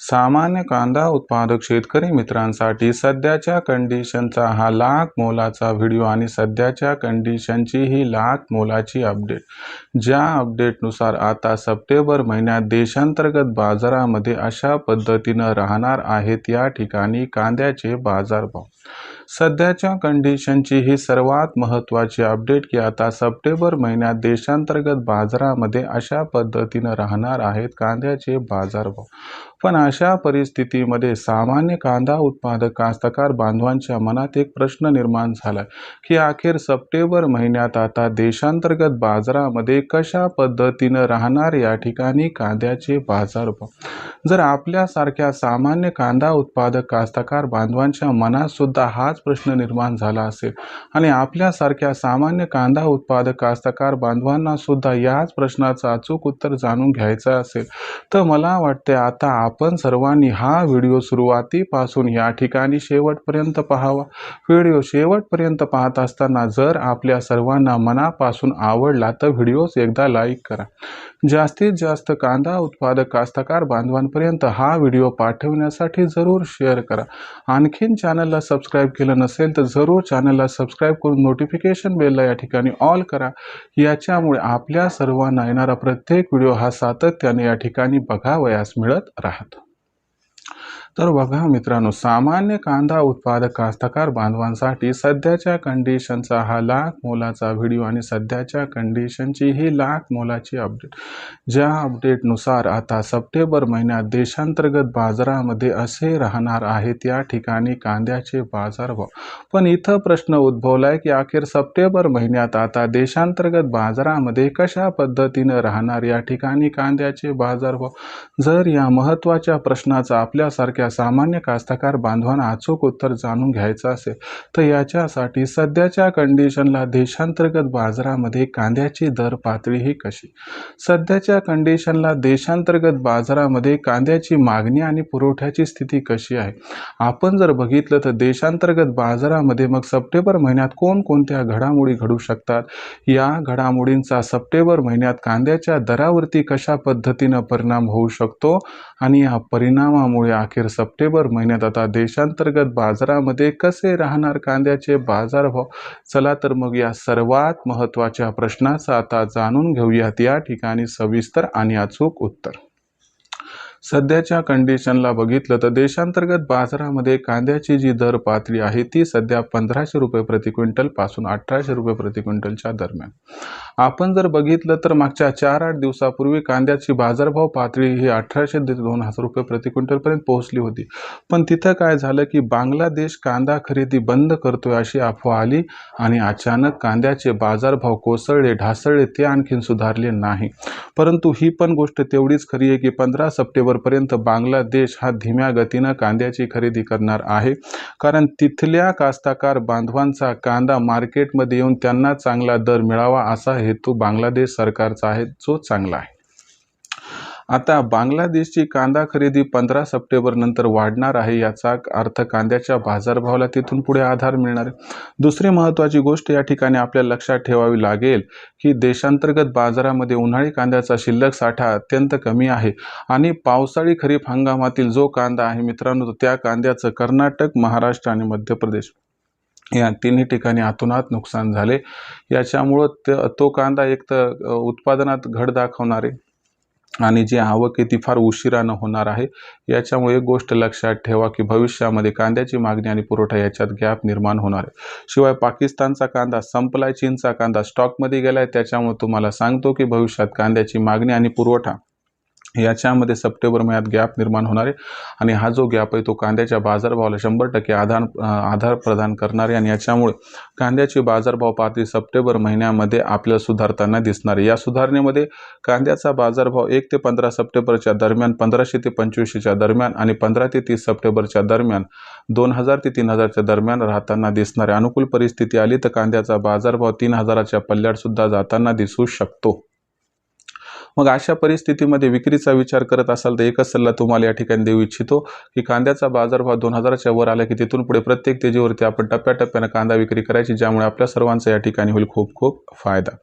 सामान्य कांदा उत्पादक शेतकरी मित्रांसाठी सध्याच्या कंडिशनचा हा लाख मोलाचा व्हिडिओ आणि सध्याच्या कंडिशनची ही लाख मोलाची अपडेट ज्या अपडेटनुसार आता सप्टेंबर महिन्यात देशांतर्गत बाजारामध्ये अशा पद्धतीनं राहणार आहेत या ठिकाणी कांद्याचे बाजारभाव. सध्याच्या कंडिशनची ही सर्वात महत्त्वाची अपडेट की आता सप्टेंबर महिन्यात देशांतर्गत बाजारामध्ये अशा पद्धतीनं राहणार आहेत कांद्याचे बाजारभाव पण अशा परिस्थितीमध्ये सामान्य कांदा उत्पादक कास्तकार बांधवांच्या मनात एक प्रश्न निर्माण झाला की अखेर सप्टेंबर महिन्यात आता देशांतर्गत बाजारामध्ये कशा पद्धतीनं राहणार या ठिकाणी कांद्याचे बाजारभाव जर आपल्यासारख्या सामान्य कांदा उत्पादक कास्तकार बांधवांच्या मनात सुद्धा बराच प्रश्न निर्माण झाला असेल. आणि आपल्यासारख्या सामान्य कांदा उत्पादक कास्तकार बांधवांना सुद्धा याच प्रश्नाचं अचूक उत्तर जाणून घ्यायचं असेल. तर मला वाटते आता आपण सर्वांनी हा व्हिडिओ सुरुवातीपासून या ठिकाणी शेवटपर्यंत पाहावा. व्हिडिओ शेवटपर्यंत पाहत असताना जर आपल्या सर्वांना मनापासून आवडला तर व्हिडिओस एकदा लाईक करा. जास्तीत जास्त कांदा उत्पादक कास्तकार बांधवांपर्यंत हा व्हिडिओ पाठवण्यासाठी जरूर शेअर करा. आणखीन चॅनलला सबस्क्राईब केलं नसेल तर जरूर चॅनलला सबस्क्राईब करून नोटिफिकेशन बेलला या ठिकाणी ऑल करा. याच्यामुळे आपल्या सर्वांना येणारा प्रत्येक व्हिडिओ हा सातत्याने या ठिकाणी बघावयास मिळत राहतो. तर बघा मित्रांनो सामान्य कांदा उत्पादक कास्तकार बांधवांसाठी सध्याच्या कंडिशनचा हा लाख मोलाचा व्हिडिओ आणि सध्याच्या कंडिशनची ही लाख मोलाची अपडेट ज्या अपडेटनुसार आता सप्टेंबर महिन्यात देशांतर्गत बाजारामध्ये असे राहणार आहेत या ठिकाणी कांद्याचे बाजारभाव. पण इथं प्रश्न उद्भवलाय की अखेर सप्टेंबर महिन्यात आता देशांतर्गत बाजारामध्ये कशा पद्धतीनं राहणार या ठिकाणी कांद्याचे बाजारभाव? जर या महत्त्वाच्या प्रश्नाचा आपल्यासारख्या सामान्य कास्तकार बांधवांना अचूक उत्तर जाणून घ्यायचं असेल तर याच्यासाठी सध्याच्या कंडिशनला देशांतर्गत बाजारामध्ये कांद्याची दर पातळी ही कशी? सध्याच्या कंडिशनला देशांतर्गत बाजारामध्ये कांद्याची मागणी आणि पुरवठ्याची स्थिती कशी आहे? आपण जर बघितलं तर देशांतर्गत बाजारामध्ये मग सप्टेंबर महिन्यात कोणकोणत्या घडामोडी घडू शकतात? या घडामोडींचा सप्टेंबर महिन्यात कांद्याच्या दरावरती कशा पद्धतीनं परिणाम होऊ शकतो? आणि या परिणामामुळे अखेर सप्टेंबर महिन्यात आता देशांतर्गत बाजारामध्ये कसे राहणार कांद्याचे बाजारभाव चला तर मग या सर्वात महत्त्वाच्या प्रश्नाचा आता जाणून घेऊयात. या ठिकाणी सविस्तर आणि अचूक उत्तर. सध्याच्या कंडिशनला बघितलं तर देशांतर्गत बाजारामध्ये कांद्याची जी दर पातळी आहे ती सध्या पंधराशे रुपये प्रति क्विंटलपासून अठराशे रुपये प्रति क्विंटलच्या दरम्यान. आपण जर बघितलं तर मागच्या चार आठ दिवसापूर्वी कांद्याची बाजारभाव पातळी ही अठराशे ते दोन हजार रुपये प्रति क्विंटलपर्यंत पोहोचली होती. पण तिथं काय झालं की बांगलादेश कांदा खरेदी बंद करतोय अशी अफवा आली आणि अचानक कांद्याचे बाजारभाव कोसळले ढासळले ते आणखीन सुधारले नाही. परंतु ही पण गोष्ट तेवढीच खरी आहे की पंधरा ऑक्टोबरपर्यंत बांगलादेश हा धीम्या गतीनं कांद्याची खरेदी करणार आहे. कारण तिथल्या कास्ताकार बांधवांचा कांदा मार्केटमध्ये येऊन त्यांना चांगला दर मिळावा असा हेतू बांगलादेश सरकारचा आहे जो चांगला आहे. आता बांगलादेशची कांदा खरेदी पंधरा सप्टेंबर नंतर वाढणार आहे याचा अर्थ कांद्याच्या बाजारभावाला तिथून पुढे आधार मिळणार आहे. दुसरी महत्त्वाची गोष्ट या ठिकाणी आपल्या लक्षात ठेवावी लागेल की देशांतर्गत बाजारामध्ये उन्हाळी कांद्याचा शिल्लक साठा अत्यंत कमी आहे आणि पावसाळी खरीप हंगामातील जो कांदा आहे मित्रांनो त्या कांद्याचं कर्नाटक महाराष्ट्र आणि मध्य प्रदेश या तिन्ही ठिकाणी आतोनात नुकसान झाले. याच्यामुळं तो कांदा एक तर उत्पादनात घट दाखवणारे आणि जी आवक आहे ती फार उशिरानं होणार आहे. याच्यामुळे एक गोष्ट लक्षात ठेवा की भविष्यामध्ये कांद्याची मागणी आणि पुरवठा याच्यात गॅप निर्माण होणार आहे. शिवाय पाकिस्तानचा कांदा संपलाय चीनचा कांदा स्टॉकमध्ये गेलाय त्याच्यामुळे तुम्हाला सांगतो की भविष्यात कांद्याची मागणी आणि पुरवठा याच्यामध्ये सप्टेंबर महिन्यात गॅप निर्माण होणार आहे. आणि हा जो गॅप आहे तो कांद्याच्या बाजारभावाला शंभर टक्के आधार आधार प्रदान करणार आहे. आणि याच्यामुळे कांद्याची बाजारभाव पातळी सप्टेंबर महिन्यामध्ये आपल्याला सुधारताना दिसणार आहे. या सुधारणेमध्ये कांद्याचा बाजारभाव एक ते पंधरा सप्टेंबरच्या दरम्यान पंधराशे ते पंचवीसशेच्या दरम्यान आणि पंधरा ते तीस सप्टेंबरच्या दरम्यान दोन हजार ते तीन हजारच्या दरम्यान राहताना दिसणार आहे. अनुकूल परिस्थिती आली तर कांद्याचा बाजारभाव तीन हजाराच्या पल्ल्यात सुद्धा जाताना दिसू शकतो. मग अशा परिस्थितीमध्ये विक्रीचा विचार करत असाल तर एकच सल्ला तुम्हाला या ठिकाणी देऊ इच्छितो की कांद्याचा बाजारभाव दोन हजाराच्या वर आला की तिथून पुढे प्रत्येक तेजीवरती आपण टप्प्याटप्प्यानं कांदा विक्री करायची ज्यामुळे आपल्या सर्वांचा या ठिकाणी होईल खूप खूप फायदा.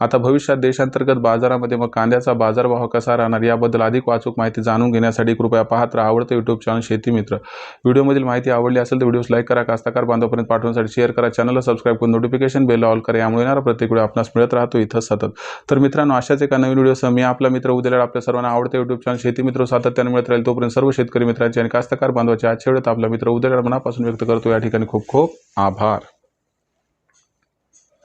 आता भविष्यात देशांतर्गत बाजारामध्ये मग कांद्याचा बाजारभाव कसा राहणार याबद्दल अधिक वाचूक माहिती जाणून घेण्यासाठी कृपया पाहत राहा आवडतं यूट्यूब चॅनल शेती मित्र. व्हिडिओमधील माहिती आवडली असेल तर व्हिडिओस लाईक करा कास्ताकार बांधवापर्यंत पाठवण्यासाठी शेअर करा चॅनलला सबस्क्राईब करून नोटिफिकेशन बेल ऑल करा यामुळे येणारा प्रत्येक व्हिडिओ आपणास मिळत राहतो. इथं सतत. तर मित्रांनो अशाच एका नवीन व्हिडिओ मी आपला मित्र उद्याला आपल्या सर्वांना आवडते यूट्यूब चॅनल शेती मित्र सातत्याने मिळत राहील तोपर्यंत सर्व शेतकरी मित्रांचे आणि कास्तकार बांधवाचे आजच्या वेळेत आपला मित्र उद्याला मनापासून व्यक्त करतो. या ठिकाणी खूप खूप आभार.